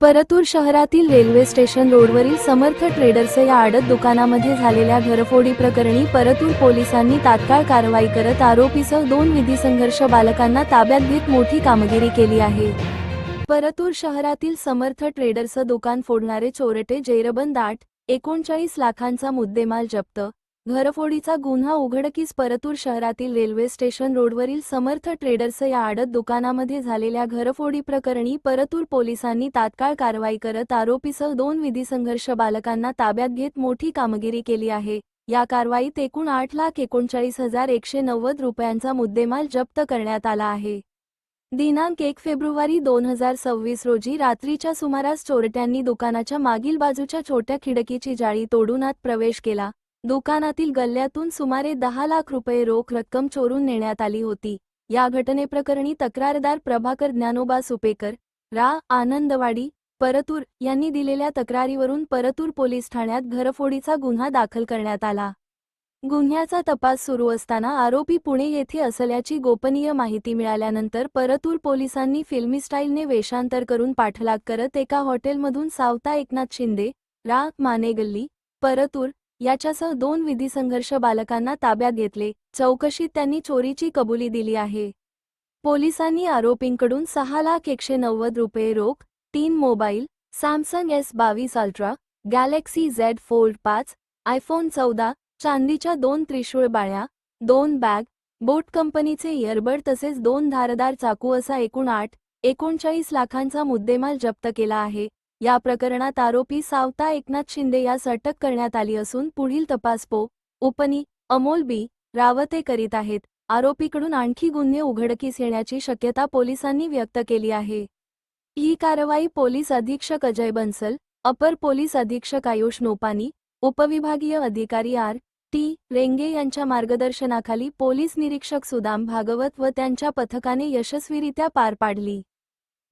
परतूर शहरातील railway station रोडवरील समर्थ traders या आडत दुकानामध्ये झालेल्या घरफोडी प्रकरणी परतूर पोलिसांनी तात्काळ कारवाई करत आरोपीसह दोन विधी संघर्ष बालकांना ताब्यात घेत मोठी कामगिरी केली आहे. परतूर शहरातील समर्थ ट्रेडर्स दुकान फोडणारे चोरटे जैरबंद आठ एकोणचाळीस लाखांचा मुद्देमाल जप्त घरफोडीचा गुन्हा उघडकीस परतूर शहरातील रेल्वे स्टेशन रोडवरील समर्थ ट्रेडर्स या आडत दुकानामध्ये झालेल्या घरफोडी प्रकरणी परतूर पोलिसांनी तात्काळ कारवाई करत आरोपीसह दोन विधी संघर्ष बालकांना ताब्यात घेत मोठी कामगिरी केली आहे. या कारवाईत एकूण आठ लाख एकोणचाळीस हजार एकशे नव्वद रुपयांचा मुद्देमाल जप्त करण्यात आला आहे. दिनांक एक फेब्रुवारी दोन हजार सव्वीस रोजी रात्रीच्या सुमारास चोरट्यांनी दुकानाच्या मागील बाजूच्या छोट्या खिडकीची जाळी तोडून आत प्रवेश केला. दुकानातील गल्ल्यातून सुमारे दहा लाख रुपये रोख रक्कम चोरून नेण्यात आली होती. या घटनेप्रकरणी तक्रारदार प्रभाकर ज्ञानोबा सुपेकर रा. आनंदवाडी परतूर यांनी दिलेल्या तक्रारीवरून परतूर पोलीस ठाण्यात घरफोडीचा गुन्हा दाखल करण्यात आला. गुन्ह्याचा तपास सुरू असताना आरोपी पुणे येथे असल्याची गोपनीय माहिती मिळाल्यानंतर परतूर पोलिसांनी फिल्मी स्टाईलने वेषांतर करून पाठलाग करत एका हॉटेलमधून सावता एकनाथ शिंदे रा. मानेगल्ली परतूर याच्यासह दोन विधी संघर्ष बालकांना ताब्यात घेतले. चौकशीत त्यांनी चोरीची कबुली दिली आहे. पोलिसांनी आरोपींकडून सहा लाख एकशे नव्वद रुपये रोख तीन मोबाईल सॅमसंग एस बावीस अल्ट्रा गॅलेक्सी झेड फोल्ड पाच आयफोन चौदा चांदीच्या दोन त्रिशूळ बाळ्या दोन बॅग बोट कंपनीचे इयरबड तसेच दोन धारदार चाकू असा एकूण आठ एकोणचाळीस लाखांचा मुद्देमाल जप्त केला आहे. या प्रकरणात आरोपी सावता एकनाथ शिंदे यास अटक करण्यात आली असून पुढील तपास पो उपनी अमोल बी. रावते करीत आहेत. आरोपीकडून आणखी गुन्हे उघडकीस येण्याची शक्यता पोलिसांनी व्यक्त केली आहे. ही कारवाई पोलीस अधीक्षक अजय बन्सल अपर पोलीस अधीक्षक आयुष नोपानी उपविभागीय अधिकारी आर. टी. रेंगे यांच्या मार्गदर्शनाखाली पोलीस निरीक्षक सुदाम भागवत व त्यांच्या पथकाने यशस्वीरित्या पार पाडली.